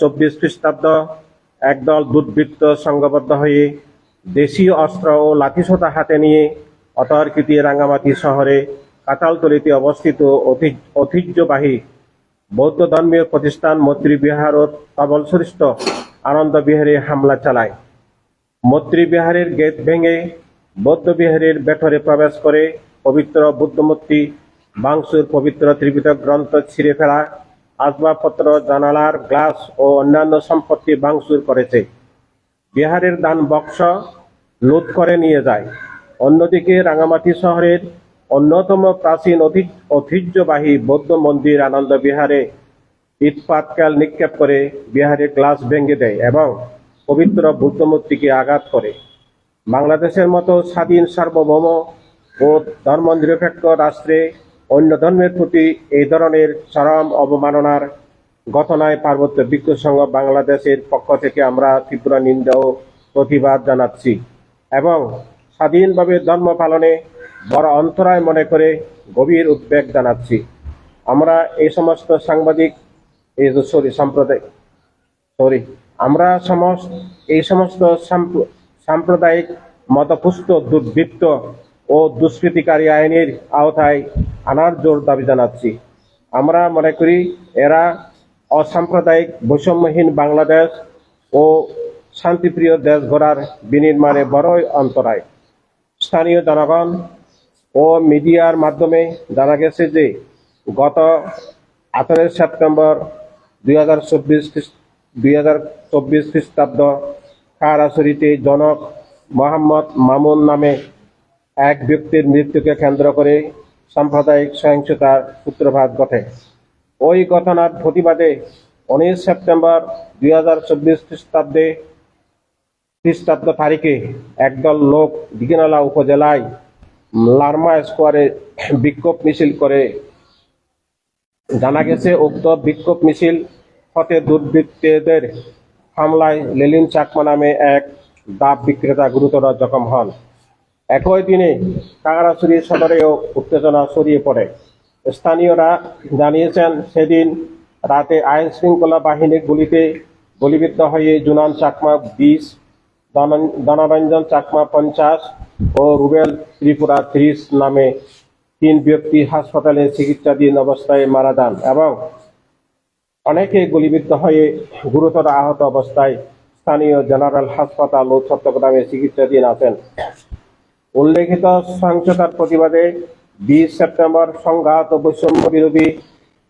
চব্বিশ খ্রিস্টাব্দ একদল দুর্বৃত্ত সংঘবদ্ধ হয়ে দেশীয় অস্ত্র ও লাঠিসোঁতা হাতে নিয়ে অতর্কিতে রাঙ্গামাটি শহরে কাতালতলিতে অবস্থিত ঐতি- ঐতিহ্যবাহী বৌদ্ধ ধর্মীয় প্রতিষ্ঠান তবলসরিষ্ঠ আনন্দ বিহারে হামলা চালায়। মৈত্রী বিহারের গেট ভেঙে বৌদ্ধ বিহারের ভেতরে প্রবেশ করে পবিত্র বুদ্ধমূর্তি বাংসুর পবিত্র ত্রিপিটক গ্রন্থ ছিঁড়ে ফেলা আসবাবপত্র, জানালার গ্লাস ও অন্যান্য সম্পত্তি ভাঙচুর করেছে। বিহারের দান বক্স লুট করে নিয়ে যায়। অন্যদিকে রাঙামাটি শহরের অন্যতম প্রাচীন ঐতি- ঐতিহ্যবাহী বৌদ্ধ মন্দির আনন্দ বিহারে ইটপাটকাল নিক্ষেপ করে বিহারের গ্লাস ভেঙে দেয় এবং পবিত্র বুদ্ধমূর্তিকে আঘাত করে। বাংলাদেশের মতো স্বাধীন সার্বভৌম ও ধর্মনিরপেক্ষ রাষ্ট্রে অন্য ধর্মের প্রতি এই ধরনের চরম অবমাননার ঘটনায় পার্বত্য বিক্ষু সংঘ বাংলাদেশের পক্ষ থেকে আমরা তীব্র নিন্দা ও প্রতিবাদ জানাচ্ছি এবং স্বাধীনভাবে ধর্ম পালনে বড় অন্তরায় মনে করে গভীর উদ্বেগ জানাচ্ছি। আমরা এই সমস্ত সাংবাদিক, এই সরি, সাম্প্রদায়িক, সরি, আমরা সমস্ত, এই সমস্ত সাম্প্রদায়িক মতপুষ্ট, দুর্বৃত্ত ও দুষ্কৃতিকারী আইনের আওতায় আনার জোর দাবি জানাচ্ছি। আমরা মনে করি এরা অসাম্প্রদায়িক, বৈষম্যহীন বাংলাদেশ ও শান্তিপ্রিয় দেশ গড়ার বিনির্মাণে বড়ই অন্তরায়। স্থানীয় জনগণ ও মিডিয়ার মাধ্যমে জানা গেছে যে গত আঠারোই সেপ্টেম্বর দুই হাজার চব্বিশ দুই হাজার জনক মোহাম্মদ মামুন নামে এক ব্যক্তির মৃত্যুকে কেন্দ্র করে সাম্প্রদায়িক সহিংসতার সূত্রপাত ঘটে। ওই ঘটনার প্রতিবাদে উনিশ সেপ্টেম্বর দুই হাজার চব্বিশ খ্রিস্টাব্দে, খ্রিস্টাব্দ তারিখে একদল লোক দিঘিনালা উপজেলায় লার্মা স্কোয়ারে বিক্ষোভ মিছিল করে। জানা গেছে, উক্ত বিক্ষোভ মিছিল হতে দুর্বৃত্তদের হামলায় লেলিন চাকমা নামে এক ডাব বিক্রেতা গুরুতর জখম হন। একই দিনে কাগড়াছড়ি সদরেও উত্তেজনা ছড়িয়ে পড়ে। স্থানীয়রা জানিয়েছেন, সেদিন রাতে আইন শৃঙ্খলা বাহিনীর গুলিতে গুলিবিদ্ধ হয়ে জুনান চাকমা বিশ ধন- ধনরঞ্জন চাকমা পঞ্চাশ ও রুবেল ত্রিপুরা ত্রিশ নামে তিন ব্যক্তি হাসপাতালে চিকিৎসাধীন অবস্থায় মারা যান এবং অনেকে গুলিবিদ্ধ হয়ে গুরুতর আহত অবস্থায় স্থানীয় জেনারেল হাসপাতাল ও চট্টগ্রামে চিকিৎসাধীন আছেন। উল্লেখিত সহিংসতার প্রতিবাদে বিশ সেপ্টেম্বর সংঘাত ও বৈষম্য বিরোধী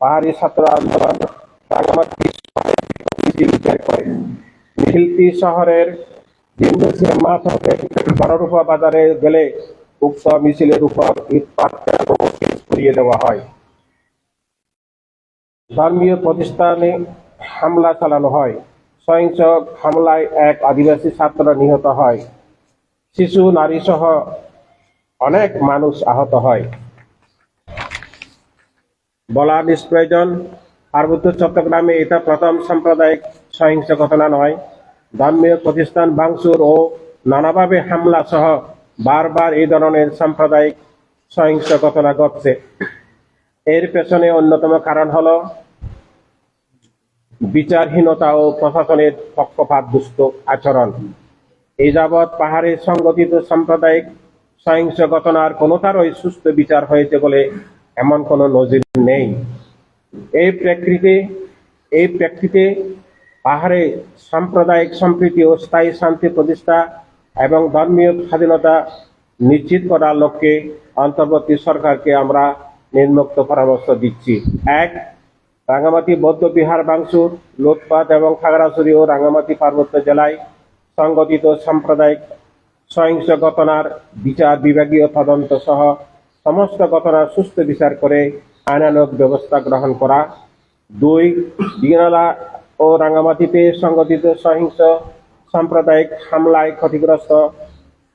পাহাড়ি ছাত্র আন্দোলন মিছিলটি শহরের বড়রূপা বাজারে গেলে উক্ত মিছিলের উপর করিয়ে দেওয়া হয়। ধর্মীয় প্রতিষ্ঠানে হামলা চালানো হয়। সহিংস হামলায় এক আদিবাসী ছাত্র নিহত হয়। শিশু, নারী সহ অনেক মানুষ আহত হয়। বলা নিষ্প্রয়োজন, পার্বত্য চট্টগ্রামে এটা প্রথম সাম্প্রদায়িক সহিংস ঘটনা নয়। ধর্মীয় প্রতিষ্ঠান ভাঙচুর ও নানাভাবে হামলা সহ বারবার এই ধরনের সাম্প্রদায়িক সহিংস ঘটনা ঘটছে। এর পেছনে অন্যতম কারণ হল বিচারহীনতা ও প্রশাসনের পক্ষপাত দুষ্ট আচরণ। এই যাবৎ পাহাড়ে সংগঠিত সাম্প্রদায়িক সহিংস ঘটনার কোনোটারই সুস্থ বিচার হয়েছে বলে এমন কোনো নজির নেই। এই প্রেক্ষিতে এই প্রেক্ষিতে পাহাড়ে সাম্প্রদায়িক সম্প্রীতি ও স্থায়ী শান্তি প্রতিষ্ঠা এবং ধর্মীয় স্বাধীনতা নিশ্চিত করার লক্ষ্যে অন্তর্বর্তী সরকারকে আমরা নির্মুক্ত পরামর্শ দিচ্ছি। এক, রাঙ্গামাটি বৌদ্ধ বিহার বাংসুর লোটপাত এবং খাগড়াছড়ি ও রাঙ্গামাটি পার্বত্য জেলায় সংগঠিত সাম্প্রদায়িক সহিংস ঘটনার বিচার বিভাগীয় তদন্ত সহ সমস্ত ঘটনার সুস্থ বিচার করে আইনানুগ ব্যবস্থা গ্রহণ করা। দুই দিনালা ও রাঙ্গামাটিতে সংগঠিত সহিংস সাম্প্রদায়িক হামলায় ক্ষতিগ্রস্ত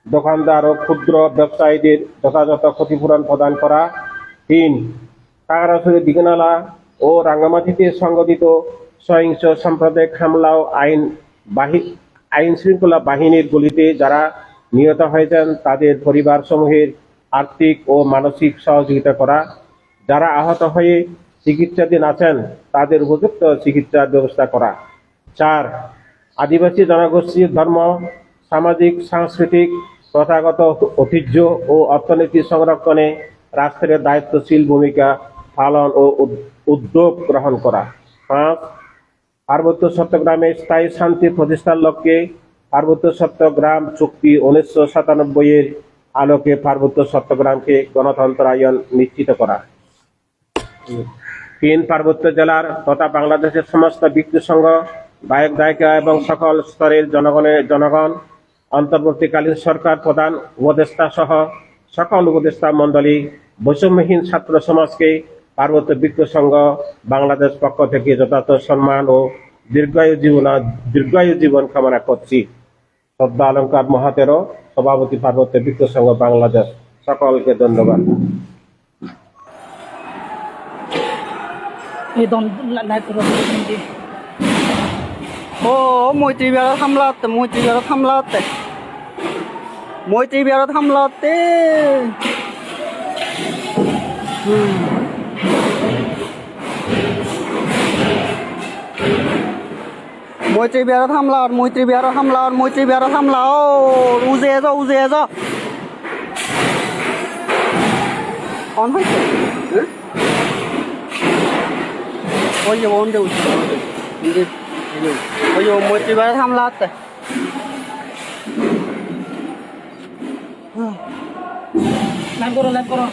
দোকানদার ও ক্ষুদ্র ব্যবসায়ীদের যথাযথ ক্ষতিপূরণ প্রদান করা। তিন কাগড়াছড়ি দিঘনালা ও রাঙ্গামাটিতে সংগঠিত সহিংস সাম্প্রদায়িক হামলা ও আইন বাহি আইন শৃঙ্খলা বাহিনীর গুলিতে যারা নিহত হয়েছেন, তাদের পরিবার সমূহের আর্থিক ও মানসিক সহযোগিতা করা। যারা আহত হয়ে চিকিৎসাধীন আছেন, তাদের উপযুক্ত চিকিৎসার ব্যবস্থা করা। চার, আদিবাসী জনগোষ্ঠীর ধর্ম, সামাজিক, সাংস্কৃতিক, প্রথাগত ঐতিহ্য ও অর্থনীতি সংরক্ষণে রাষ্ট্রের দায়িত্বশীল ভূমিকা পালন ও উদ- উদ্যোগ গ্রহণ করা। পাঁচ পার্বত্য চট্টগ্রামে স্থায়ী শান্তি প্রতিষ্ঠার লক্ষ্যে পার্বত্য চট্টগ্রাম চুক্তি উনিশশো সাতানব্বই এর আলোকে পার্বত্য চট্টগ্রামকে গণতন্ত্রায়ন নিশ্চিত করা। তিন পার্বত্য জেলার তথা বাংলাদেশের সমস্ত ব্যক্তি সংঘ গায়ক গায়িকা এবং সকল স্তরের জনগণের জনগণ, অন্তর্বর্তীকালীন সরকার প্রধান উপদেষ্টা সহ সকল উপদেষ্টা মণ্ডলী বৈষম্যহীন ছাত্র সমাজকে পার্বত্য বৃক্ষ সংঘ বাংলাদেশ পক্ষ থেকে যথাযথ সম্মান ও দীর্ঘায়ু জীবন দীর্ঘায়ু জীবন কামনা করছি। শ্রদ্ধা অলঙ্কার মহাতেরো সভাপতি পার্বত্য বৃক্ষ সংঘ বাংলাদেশ। সকলকে ধন্যবাদ। ও মৈত্রী বেড়া থামলাতে মৈত্রী বেড়া থামলাতে মৈত্রী বেড়া থামলাতে মৈত্রী বেড়া থামলার মৈত্রী বেড়া থামলার মৈত্রী বেড়া থামলাও উজে যা উজে যা অন হয়েছে হ্যাঁ ওই যে ওন দেউ 이제 ওই যে মৈত্রী বেড়া থামলাতে লাইভ করো লাইভ করো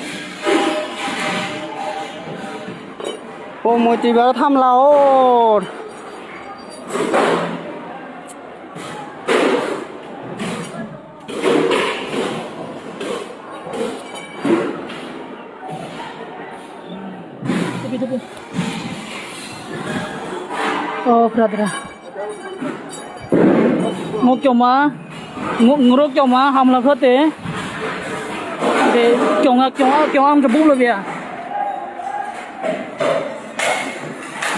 ও মৈত্রী বেড়া থামলা ওর Tepi tepi. Oh, brother. Ngok cho ma. Ngok ngok cho ma ham la khote. Để cho ngak cho cho am cho luôn lo à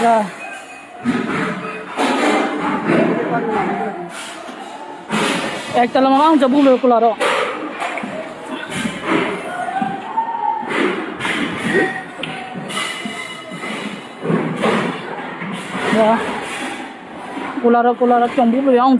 Rồi. Nagtalamakan sa bulo ko laro. Ya. Kulara kulara tong bulo yang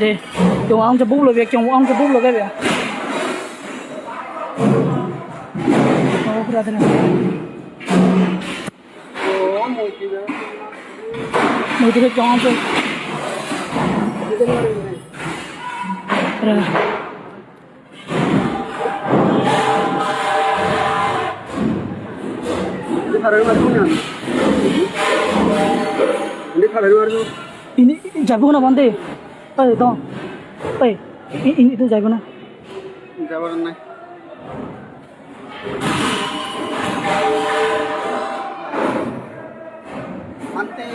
đi. Chúng ông cho bút là việc chúng ông cho bút là cái việc. Không ra thế này mới thì chúng ông cho rồi Hãy subscribe rồi. kênh Ghiền Mì rồi Để không bỏ lỡ những video hấp dẫn ইনি যাব না বন্ধে? ওই তো ওই ইনি তো যাব না। যাবার নাই। Ante